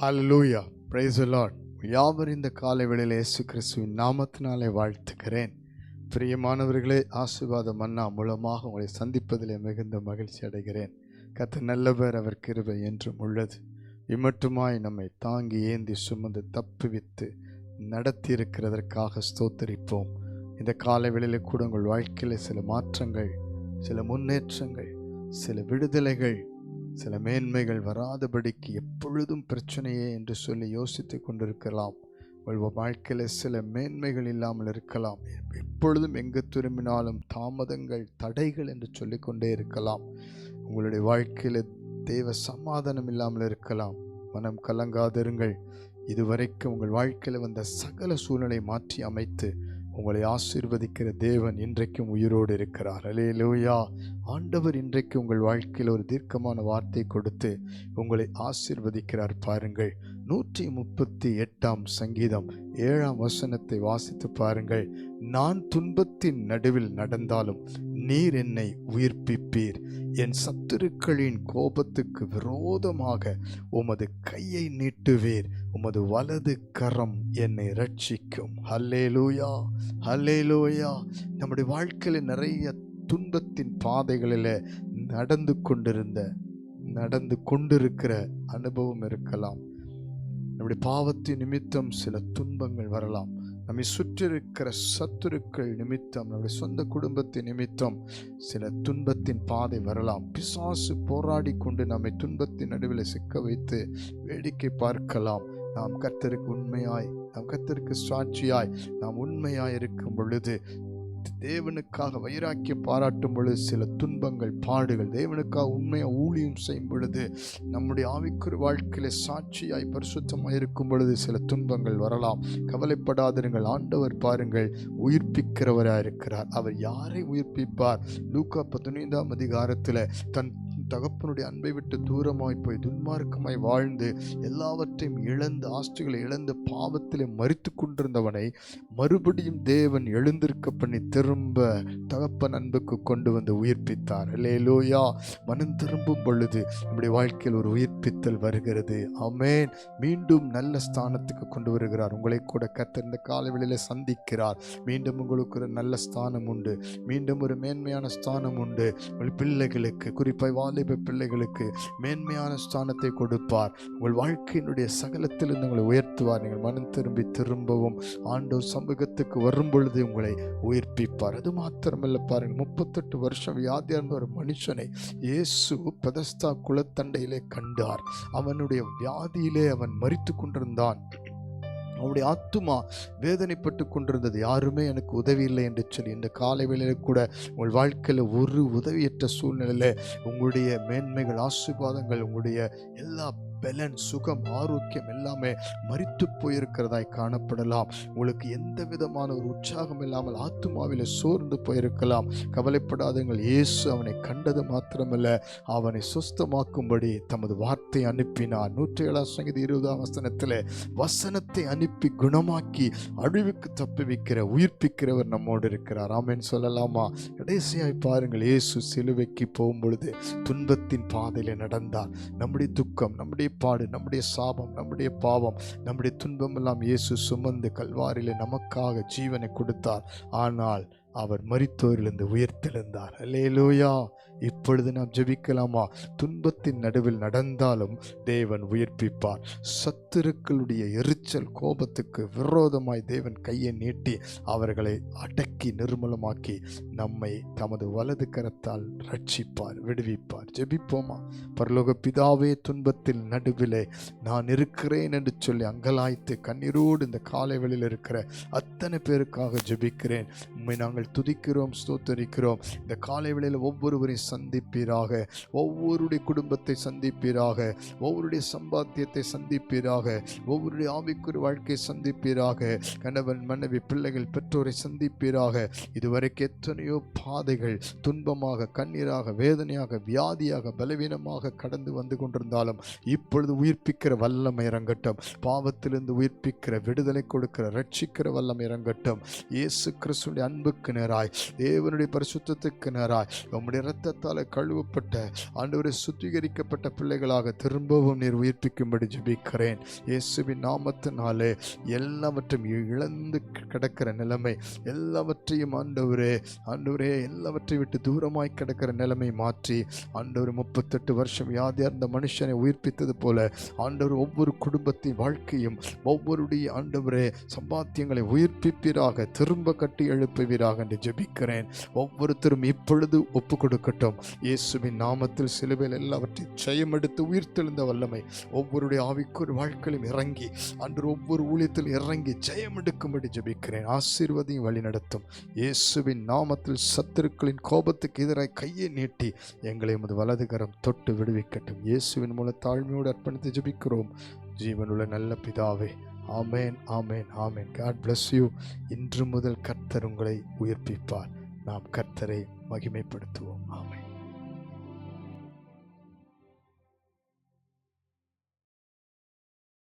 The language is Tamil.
ஹலலூயா praise லார்ட் யாவர் இந்த காலை வேளையில் இயேசு கிறிஸ்துவின் நாமத்தினாலே வாழ்த்துக்கிறேன் பிரியமானவர்களே ஆசீர்வாத மன்னா மூலமாக உங்களை சந்திப்பதிலே மிகுந்த மகிழ்ச்சி அடைகிறேன். கத்த நல்லவர் அவர் கிருபை என்றும் உள்ளது. இம்மட்டுமாய் நம்மை தாங்கி ஏந்தி சுமந்து தப்புவித்து நடத்தி இருக்கிறதற்காக ஸ்தோத்தரிப்போம். இந்த காலை வேளையில் கூட உங்கள் வாழ்க்கையில் சில மாற்றங்கள் சில முன்னேற்றங்கள் சில விடுதலைகள் சில மேன்மைகள் வராதபடிக்கு எப்பொழுதும் பிரச்சனையே என்று சொல்லி யோசித்து கொண்டிருக்கலாம். உங்கள் வாழ்க்கையில் சில மேன்மைகள் இல்லாமல் இருக்கலாம். எப்பொழுதும் எங்கு திரும்பினாலும் தாமதங்கள் தடைகள் என்று சொல்லிக்கொண்டே இருக்கலாம். உங்களுடைய வாழ்க்கையில் தேவ சமாதானம் இல்லாமல் இருக்கலாம். மனம் கலங்காதிருங்கள். இதுவரைக்கும் உங்கள் வாழ்க்கையில் வந்த சகல சூழ்நிலை மாற்றி அமைத்து உங்களை ஆசீர்வதிக்கிற தேவன் இன்றைக்கும் உயிரோடு இருக்கிறார். அலே லூயா ஆண்டவர் இன்றைக்கு உங்கள் வாழ்க்கையில் ஒரு தீர்க்கமான வார்த்தை கொடுத்து உங்களை ஆசீர்வதிக்கிறார் பாருங்கள். நூற்றி முப்பத்தி எட்டாம் சங்கீதம் ஏழாம் வசனத்தை வாசித்து பாருங்கள். நான் துன்பத்தின் நடுவில் நடந்தாலும் நீர் என்னை உயிர்ப்பிப்பீர். என் சத்துருக்களின் கோபத்துக்கு விரோதமாக உமது கையை நீட்டுவீர். உமது வலது கரம் என்னை ரட்சிக்கும் ஹல்லேலூயா ஹல்லேலூயா. நம்முடைய வாழ்க்கையில் நிறைய துன்பத்தின் பாதைகளில் நடந்து கொண்டிருந்த நடந்து கொண்டிருக்கிற அனுபவம் இருக்கலாம். நம்முடைய பாவத்தின் நிமித்தம் சில துன்பங்கள் வரலாம். நம்மை சுற்றிருக்கிற சத்துருக்கள் நிமித்தம் நம்முடைய சொந்த குடும்பத்தின் நிமித்தம் சில துன்பத்தின் பாதை வரலாம். பிசாசு போராடி கொண்டு நம்மை துன்பத்தின் நடுவில் சிக்க வைத்து வேடிக்கை பார்க்கலாம். நாம் கர்த்தருக்கு உண்மையாய் நாம் கர்த்தருக்கு சாட்சியாய் நாம் உண்மையாய் இருக்கும் பொழுது தேவனுக்காக வைராக்கிய பாராட்டும் பொழுது சில துன்பங்கள் பாடுகள் தேவனுக்காக உண்மையாக ஊழியம் செய்யும் பொழுது நம்முடைய ஆவிக்குறு வாழ்க்கையில் சாட்சியாய் பரிசுத்தமாக இருக்கும் பொழுது சில துன்பங்கள் வரலாம். கவலைப்படாதிருங்கள் ஆண்டவர் பாருங்கள் உயிர்ப்பிக்கிறவராக இருக்கிறார் அவர் யாரை உயிர்ப்பிப்பார்? லூக்கா பதினைந்தாம் அதிகாரத்தில் தன் தகப்பனுடைய அன்பை விட்டு தூரமாய் போய் துன்மார்க்கமாய் வாழ்ந்து எல்லாவற்றையும் இழந்து ஆஸ்திகளை இழந்து பாவத்திலே மறித்து கொண்டிருந்தவனை மறுபடியும் தேவன் எழுந்திருக்க பண்ணி திரும்ப தகப்பன் அன்புக்கு கொண்டு வந்து உயிர்ப்பித்தார். லேலோயா மனம் திரும்பும் பொழுது நம்முடைய வாழ்க்கையில் ஒரு உயிர்ப்பித்தல் வருகிறது. அமேன் மீண்டும் நல்ல ஸ்தானத்துக்கு கொண்டு வருகிறார். உங்களை கூட கத்த இந்த காலவெளியில் சந்திக்கிறார். மீண்டும் உங்களுக்கு ஒரு நல்ல ஸ்தானம் உண்டு. மீண்டும் ஒரு மேன்மையான ஸ்தானம் உண்டு. பிள்ளைகளுக்கு குறிப்பாக வாலிப பிள்ளைகளுக்கு மேன்மையான ஸ்தானத்தை கொடுப்பார். உங்கள் வாழ்க்கையினுடைய சகலத்திலிருந்து உங்களை உயர்த்துவார். நீங்கள் மனம் திரும்பி திரும்பவும் ஆண்டோர் சமூகத்துக்கு வரும் பொழுது உங்களை உயிர்ப்பிப்பார். அது மாத்திரமல்ல பாருங்கள் முப்பத்தெட்டு வருஷம் வியாதியார்ந்த ஒரு மனுஷனை இயேசு பெதஸ்தா குளத்தண்டையிலே கண்டார். அவனுடைய வியாதியிலே அவன் மறித்து கொண்டிருந்தான். அவனுடைய ஆத்துமா வேதனைப்பட்டு கொண்டிருந்தது. யாருமே எனக்கு உதவி இல்லை என்று சொல்லி இந்த காலை வேளையில் கூட உங்கள் வாழ்க்கையில் ஒரு உதவியற்ற சூழ்நிலையில் உங்களுடைய மேன்மைகள் ஆசீர்வாதங்கள் உங்களுடைய எல்லா பலன் சுகம் ஆரோக்கியம் எல்லாமே மறித்து போயிருக்கிறதாய் காணப்படலாம். உங்களுக்கு எந்த விதமான ஒரு உற்சாகம் இல்லாமல் ஆத்துமாவில் சோர்ந்து போயிருக்கலாம். கவலைப்படாதீங்கள் இயேசு அவனை கண்டது மாத்திரமல்ல அவனை சுஸ்தமாக்கும்படி தமது வார்த்தை அனுப்பினார். நூற்றி ஏழாம் சங்கீத இருபதாம் வசனத்தில் வசனத்தை அனுப்பி குணமாக்கி அழிவுக்கு தப்புவிக்கிற உயிர்ப்பிக்கிறவர் நம்மோடு இருக்கிறார். ஆமேன்னு சொல்லலாமா? கடைசியாய் பாருங்கள் இயேசு சிலுவைக்கு போகும் பொழுது துன்பத்தின் பாதையில் நடந்தார். நம்முடைய துக்கம் நம்முடைய பாடு நம்முடைய சாபம் நம்முடைய பாவம் நம்முடைய துன்பம் எல்லாம் இயேசு சுமந்து கல்வாரிலே நமக்காக ஜீவனை கொடுத்தார். ஆனால் அவர் மறித்தோரிலிருந்து உயர்த்தெழுந்தார். அல்லேலூயா இப்பொழுது நாம் ஜெபிக்கலாமா? துன்பத்தின் நடுவில் நடந்தாலும் தேவன் உயிர்ப்பிப்பார். சத்துருக்களுடைய எரிச்சல் கோபத்துக்கு விரோதமாய் தேவன் கையை நீட்டி அவர்களை அடக்கி நிர்மூலமாக்கி நம்மை தமது வலது கரத்தால் ரட்சிப்பார் விடுவிப்பார். ஜெபிப்போமா? பரலோக பிதாவே துன்பத்தில் நடுவிலே நான் இருக்கிறேன் என்று சொல்லி அங்கலாய்த்து கண்ணீரோடு இந்த காலை வெளியில் இருக்கிற அத்தனை பேருக்காக ஜெபிக்கிறேன். உண்மை நாங்கள் துதிக்கிறோம் ஸ்தோத்தரிக்கிறோம். இந்த காலை வேளையில் ஒவ்வொருவரையும் சந்திப்பீராக. ஒவ்வொருடைய குடும்பத்தை சந்திப்பீராக. ஒவ்வொருடைய சம்பாத்தியத்தை சந்திப்பீராக. ஒவ்வொருடைய ஆவிக்குரிய வாழ்க்கையை சந்திப்பீராக. கணவன் மனைவி பிள்ளைகள் பெற்றோரை சந்திப்பீராக. இதுவரைக்கும் எத்தனையோ பாதைகள் துன்பமாக கண்ணீராக வேதனையாக வியாதியாக பலவீனமாக கடந்து வந்து கொண்டிருந்தாலும் இப்பொழுது உயிர்ப்பிக்கிற வல்லமை இறங்கட்டும். பாவத்திலிருந்து உயிர்ப்பிக்கிற விடுதலை கொடுக்கிற ரட்சிக்கிற வல்லமை இறங்கட்டும். இயேசு கிறிஸ்துடைய அன்புக்கு நேராய் தேவனுடைய பரிசுத்தத்துக்கு நேராய் உம்முடைய ரத்தத்தால் கழுவப்பட்ட ஆண்டவரை சுத்திகரிக்கப்பட்ட பிள்ளைகளாக திரும்பவும் நீர் உயிர்ப்பிக்கும்படி ஜபிக்கிறேன். இயேசுவின் நாமத்தினாலே எல்லாவற்றையும் இழந்து கிடக்கிற நிலைமை எல்லாவற்றையும் ஆண்டவரே ஆண்டவரே எல்லாவற்றையும் விட்டு தூரமாய் கிடக்கிற நிலைமை மாற்றி ஆண்டவர் முப்பத்தெட்டு வருஷம் வியாதியார்ந்த மனுஷனை உயிர்ப்பித்தது போல ஆண்டவர் ஒவ்வொரு குடும்பத்தின் வாழ்க்கையும் ஒவ்வொருடைய ஆண்டவரே சம்பாத்தியங்களை உயிர்ப்பிப்பீராக திரும்ப கட்டி எழுப்புவீராக என்று ஜெபிக்கிறேன். ஒவ்வொருத்தரும் இப்பொழுது ஒப்பு கொடுக்கட்டும் இயேசுவின் நாமத்தில் சிலுவையில் எல்லாவற்றையும் ஜெயமெடுத்து உயிர்த்தெழுந்த வல்லமை ஒவ்வொருடைய ஆவிக்குரிய வாழ்க்கையிலும் இறங்கி அன்று ஒவ்வொரு ஊழியத்தில் இறங்கி ஜெயமெடுக்கும்படி ஜெபிக்கிறேன். ஆசீர்வதையும் வழிநடத்தும் இயேசுவின் நாமத்தில் சத்துருக்களின் கோபத்துக்கு எதிராக கையை நீட்டி எங்களை எமது வலதுகரம் தொட்டு விடுவிக்கட்டும். இயேசுவின் மூல தாழ்மையோடு அர்ப்பணித்து ஜெபிக்கிறோம். ஜீவனுள்ள நல்ல பிதாவே ஆமேன் ஆமேன் ஆமேன். காட் பிளஸ் யூ இன்று முதல் கர்த்தர் உங்களை உயிர்ப்பிப்பார். நாம் கர்த்தரை மகிமைப்படுத்துவோம். ஆமை